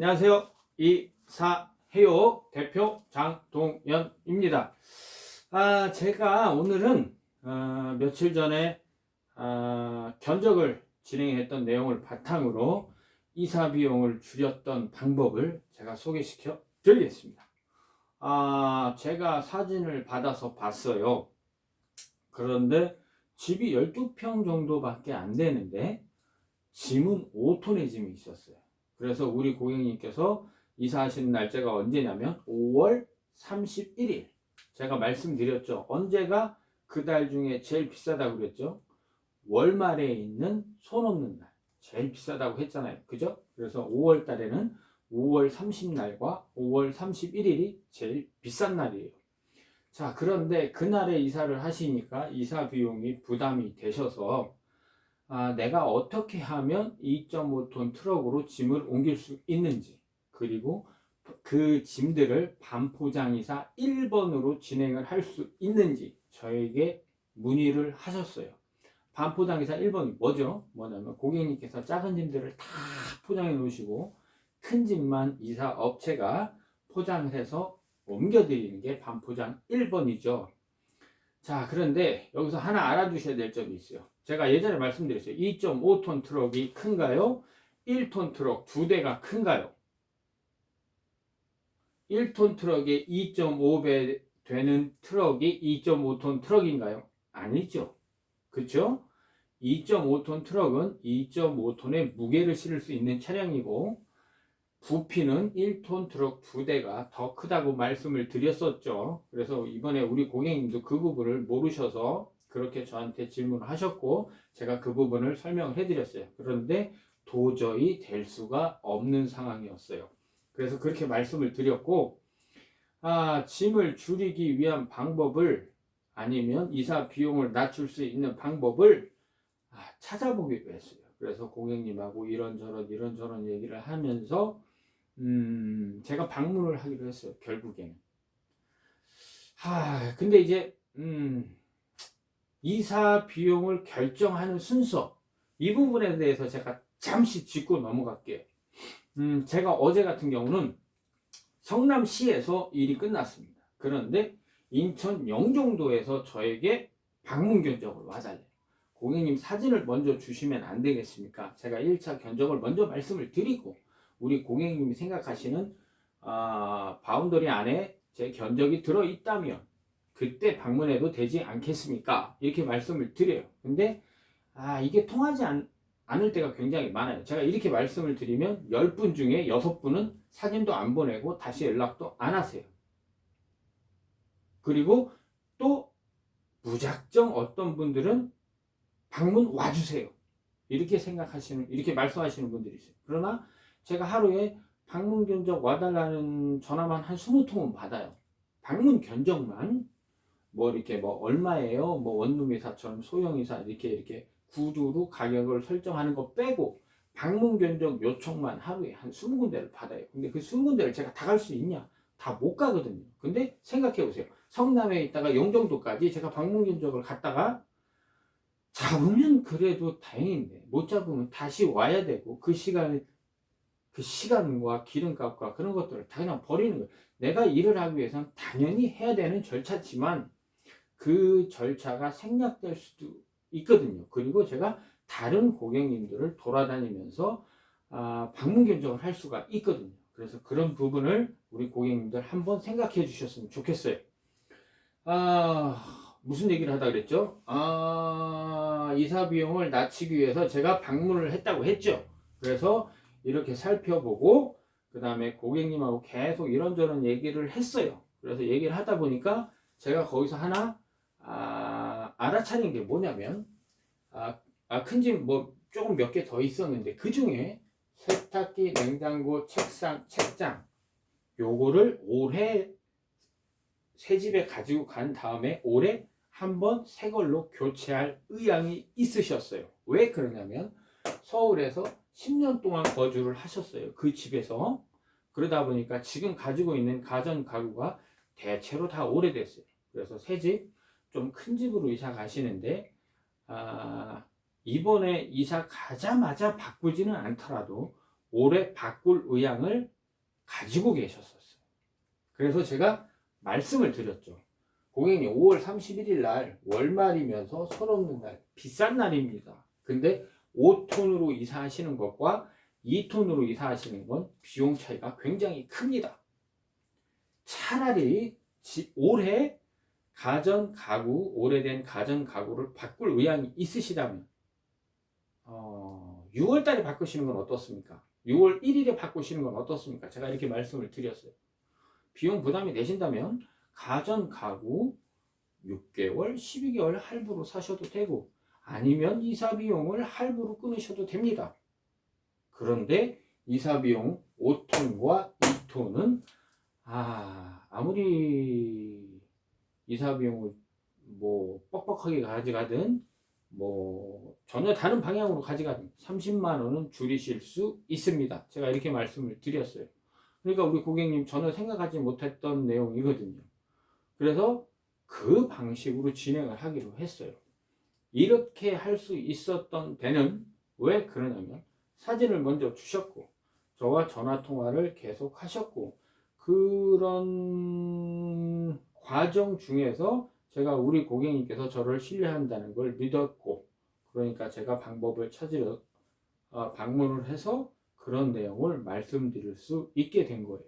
안녕하세요. 이사해요 대표 장동연입니다. 아, 제가 오늘은 어, 며칠 전에 아, 견적을 진행했던 내용을 바탕으로 이사 비용을 줄였던 방법을 제가 소개시켜 드리겠습니다. 아, 제가 사진을 받아서 봤어요. 그런데 집이 12평 정도밖에 안 되는데 짐은 5톤의 짐이 있었어요. 그래서 우리 고객님께서 이사하시는 날짜가 언제냐면 5월 31일. 제가 말씀드렸죠. 언제가 그 달 중에 제일 비싸다고 그랬죠. 월말에 있는 손 없는 날. 제일 비싸다고 했잖아요. 그죠? 그래서 5월 달에는 5월 30날과 5월 31일이 제일 비싼 날이에요. 자, 그런데 그날에 이사를 하시니까 이사 비용이 부담이 되셔서 아, 내가 어떻게 하면 2.5톤 트럭으로 짐을 옮길 수 있는지 그리고 그 짐들을 반포장이사 1번으로 진행을 할 수 있는지 저에게 문의를 하셨어요. 반포장이사 1번이 뭐죠? 뭐냐면 고객님께서 작은 짐들을 다 포장해 놓으시고 큰 짐만 이사 업체가 포장을 해서 옮겨드리는 게 반포장 1번이죠. 자, 그런데 여기서 하나 알아두셔야 될 점이 있어요. 제가 예전에 말씀드렸어요. 2.5톤 트럭이 큰가요? 1톤 트럭 두 대가 큰가요? 1톤 트럭에 2.5배 되는 트럭이 2.5톤 트럭인가요? 아니죠. 그쵸? 2.5톤 트럭은 2.5톤의 무게를 실을 수 있는 차량이고 부피는 1톤 트럭 두 대가 더 크다고 말씀을 드렸었죠. 그래서 이번에 우리 고객님도 그 부분을 모르셔서 그렇게 저한테 질문을 하셨고 제가 그 부분을 설명을 해드렸어요. 그런데 도저히 될 수가 없는 상황이었어요. 그래서 그렇게 말씀을 드렸고 아, 짐을 줄이기 위한 방법을 아니면 이사 비용을 낮출 수 있는 방법을 아, 찾아보기로 했어요. 그래서 고객님하고 이런저런 이런저런 얘기를 하면서 음, 제가 방문을 하기로 했어요. 결국에는. 하, 근데 이제 음, 이사 비용을 결정하는 순서 이 부분에 대해서 제가 잠시 짚고 넘어갈게요. 음, 제가 어제 같은 경우는 성남시에서 일이 끝났습니다. 그런데 인천 영종도에서 저에게 방문 견적을 와달래요. 고객님 사진을 먼저 주시면 안 되겠습니까? 제가 1차 견적을 먼저 말씀을 드리고 우리 고객님이 생각하시는 아, 바운더리 안에 제 견적이 들어 있다면 그때 방문해도 되지 않겠습니까? 이렇게 말씀을 드려요. 근데 아, 이게 통하지 않, 않을 때가 굉장히 많아요. 제가 이렇게 말씀을 드리면 10분 중에 6분은 사진도 안 보내고 다시 연락도 안 하세요. 그리고 또 무작정 어떤 분들은 방문 와주세요. 이렇게 생각하시는, 이렇게 말씀하시는 분들이 있어요. 그러나 제가 하루에 방문 견적 와달라는 전화만 한 20통은 받아요. 방문 견적만 뭐 이렇게 뭐 얼마예요? 뭐 원룸 이사처럼 소형 이사 이렇게 이렇게 구두로 가격을 설정하는 거 빼고 방문 견적 요청만 하루에 한 20군데를 받아요. 근데 그 20군데를 제가 다 갈 수 있냐? 다 못 가거든요. 근데 생각해 보세요. 성남에 있다가 영종도까지 제가 방문 견적을 갔다가 잡으면 그래도 다행인데 못 잡으면 다시 와야 되고 그 시간에 그 시간과 기름값과 그런 것들을 다 그냥 버리는 거예요. 내가 일을 하기 위해서는 당연히 해야 되는 절차지만 그 절차가 생략될 수도 있거든요. 그리고 제가 다른 고객님들을 돌아다니면서 아, 방문 견적을 할 수가 있거든요. 그래서 그런 부분을 우리 고객님들 한번 생각해 주셨으면 좋겠어요. 아, 무슨 얘기를 하다 그랬죠? 아, 이사 비용을 낮추기 위해서 제가 방문을 했다고 했죠. 그래서 이렇게 살펴보고 그 다음에 고객님하고 계속 이런저런 얘기를 했어요. 그래서 얘기를 하다 보니까 제가 거기서 하나 아, 알아차린 게 뭐냐면 아, 아 큰 집 뭐 조금 몇 개 더 있었는데 그 중에 세탁기, 냉장고, 책상, 책장 요거를 올해 새 집에 가지고 간 다음에 올해 한번 새 걸로 교체할 의향이 있으셨어요. 왜 그러냐면 서울에서 10년 동안 거주를 하셨어요. 그 집에서. 그러다 보니까 지금 가지고 있는 가전 가구가 대체로 다 오래됐어요. 그래서 새 집, 좀 큰 집으로 이사 가시는데, 아, 이번에 이사 가자마자 바꾸지는 않더라도 올해 바꿀 의향을 가지고 계셨었어요. 그래서 제가 말씀을 드렸죠. 고객님 5월 31일 날 월말이면서 손 없는 날 비싼 날입니다. 근데 5톤으로 이사하시는 것과 2톤으로 이사하시는 건 비용 차이가 굉장히 큽니다. 차라리 지- 올해 가전 가구 오래된 가전 가구를 바꿀 의향이 있으시다면 어, 6월 달에 바꾸시는 건 어떻습니까? 6월 1일에 바꾸시는 건 어떻습니까? 제가 이렇게 말씀을 드렸어요. 비용 부담이 되신다면 가전 가구 6개월, 12개월 할부로 사셔도 되고 아니면 이사 비용을 할부로 끊으셔도 됩니다. 그런데 이사 비용 5톤과 2톤은 아, 아무리 이사 비용을 뭐 뻑뻑하게 가져가든 뭐 전혀 다른 방향으로 가져가든 30만 원은 줄이실 수 있습니다. 제가 이렇게 말씀을 드렸어요. 그러니까 우리 고객님 전혀 생각하지 못했던 내용이거든요. 그래서 그 방식으로 진행을 하기로 했어요. 이렇게 할 수 있었던 데는 왜 그러냐면 사진을 먼저 주셨고 저와 전화 통화를 계속 하셨고 그런 과정 중에서 제가 우리 고객님께서 저를 신뢰한다는 걸 믿었고 그러니까 제가 방법을 찾으려 어, 방문을 해서 그런 내용을 말씀드릴 수 있게 된 거예요.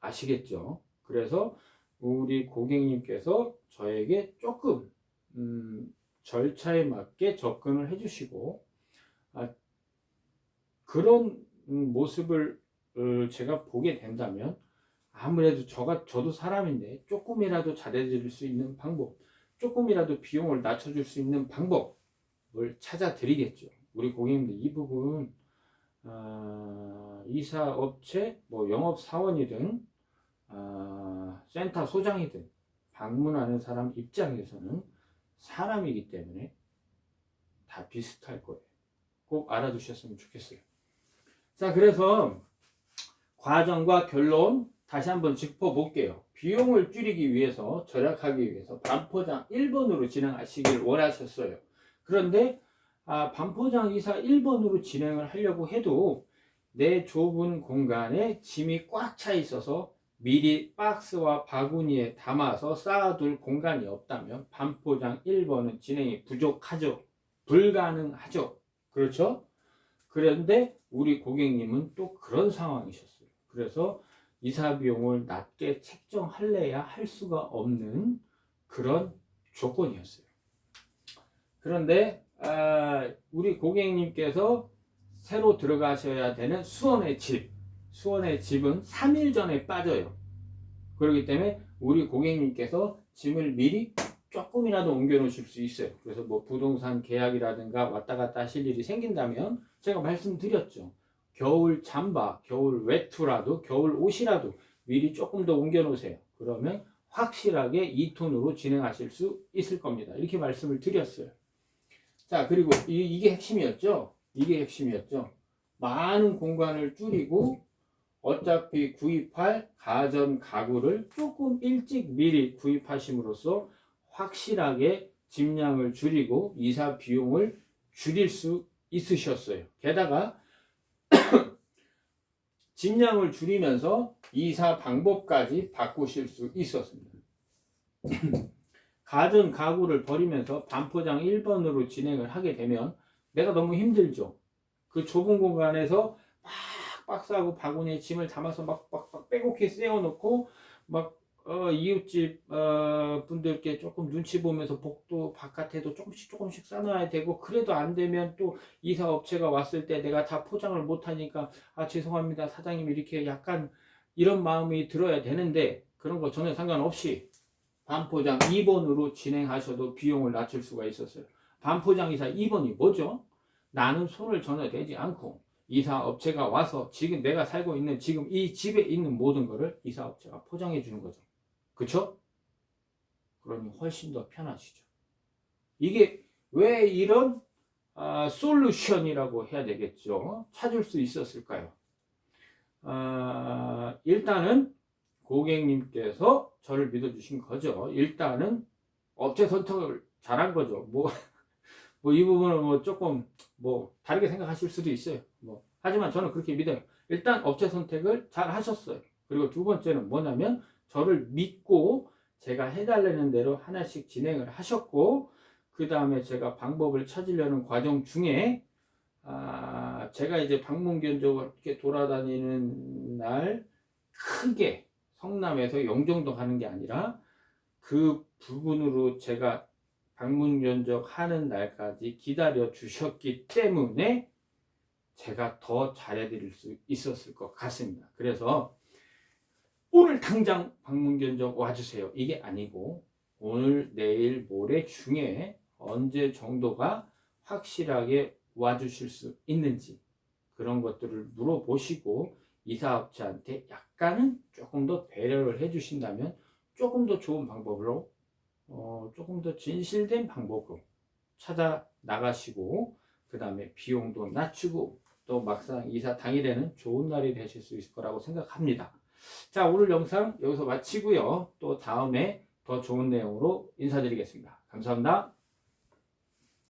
아시겠죠? 그래서 우리 고객님께서 저에게 조금 음, 절차에 맞게 접근을 해주시고 아, 그런 음, 모습을 어, 제가 보게 된다면 아무래도 저가 저도 사람인데 조금이라도 잘해드릴 수 있는 방법, 조금이라도 비용을 낮춰줄 수 있는 방법을 찾아드리겠죠. 우리 고객님들 이 부분 아, 이사 업체, 뭐 영업 사원이든 아, 센터 소장이든 방문하는 사람 입장에서는 사람이기 때문에 다 비슷할 거예요. 꼭 알아두셨으면 좋겠어요. 자, 그래서 과정과 결론 다시 한번 짚어볼게요. 비용을 줄이기 위해서, 절약하기 위해서 반포장 1번으로 진행하시길 원하셨어요. 그런데 아, 반포장 이사 1번으로 진행을 하려고 해도 내 좁은 공간에 짐이 꽉 차 있어서 미리 박스와 바구니에 담아서 쌓아둘 공간이 없다면 반포장 1번은 진행이 부족하죠. 불가능하죠. 그렇죠? 그런데 우리 고객님은 또 그런 상황이셨어요. 그래서 이사 비용을 낮게 책정할래야 할 수가 없는 그런 조건이었어요. 그런데 아, 우리 고객님께서 새로 들어가셔야 되는 수원의 집, 수원의 집은 3일 전에 빠져요. 그렇기 때문에 우리 고객님께서 짐을 미리 조금이라도 옮겨 놓으실 수 있어요. 그래서 뭐 부동산 계약이라든가 왔다 갔다 하실 일이 생긴다면 제가 말씀드렸죠. 겨울 잠바, 겨울 외투라도, 겨울 옷이라도 미리 조금 더 옮겨 놓으세요. 그러면 확실하게 2톤으로 진행하실 수 있을 겁니다. 이렇게 말씀을 드렸어요. 자, 그리고 이, 게 핵심이었죠. 이게 핵심이었죠. 많은 공간을 줄이고 어차피 구입할 가전 가구를 조금 일찍 미리 구입하심으로써 확실하게 짐량을 줄이고 이사 비용을 줄일 수 있으셨어요. 게다가 짐량을 줄이면서 이사 방법까지 바꾸실 수 있었습니다. 가전 가구를 버리면서 반포장 1번으로 진행을 하게 되면 내가 너무 힘들죠. 그 좁은 공간에서 막 박스하고 바구니에 짐을 담아서 막, 막, 막 빼곡히 세워놓고 막 어, 이웃집 어, 분들께 조금 눈치 보면서 복도 바깥에도 조금씩 조금씩 싸놔야 되고 그래도 안 되면 또 이사 업체가 왔을 때 내가 다 포장을 못 하니까 아 죄송합니다 사장님 이렇게 약간 이런 마음이 들어야 되는데 그런 거 전혀 상관없이 반포장 2번으로 진행하셔도 비용을 낮출 수가 있었어요. 반포장 이사 2번이 뭐죠? 나는 손을 전혀 대지 않고 이사 업체가 와서 지금 내가 살고 있는 지금 이 집에 있는 모든 거를 이사 업체가 포장해 주는 거죠. 그쵸? 그러니 훨씬 더 편하시죠. 이게 왜 이런 아, 솔루션이라고 해야 되겠죠? 찾을 수 있었을까요? 아, 일단은 고객님께서 저를 믿어주신 거죠. 일단은 업체 선택을 잘한 거죠. 뭐, 뭐 이 부분은 뭐 조금 뭐 다르게 생각하실 수도 있어요. 뭐 하지만 저는 그렇게 믿어요. 일단 업체 선택을 잘 하셨어요. 그리고 두 번째는 뭐냐면 저를 믿고 제가 해달라는 대로 하나씩 진행을 하셨고 그 다음에 제가 방법을 찾으려는 과정 중에 아, 제가 이제 방문 견적을 이렇게 돌아다니는 날 크게 성남에서 영종도 가는 게 아니라 그 부분으로 제가 방문 견적 하는 날까지 기다려 주셨기 때문에 제가 더 잘해드릴 수 있었을 것 같습니다. 그래서 오늘 당장 방문 견적 와주세요. 이게 아니고 오늘, 내일, 모레 중에 언제 정도가 확실하게 와주실 수 있는지 그런 것들을 물어보시고 이사업체한테 약간은 조금 더 배려를 해주신다면 조금 더 좋은 방법으로 어, 조금 더 진실된 방법으로 찾아 나가시고 그 다음에 비용도 낮추고 또 막상 이사 당일에는 좋은 날이 되실 수 있을 거라고 생각합니다. 자 오늘 영상 여기서 마치고요. 또 다음에 더 좋은 내용으로 인사드리겠습니다. 감사합니다.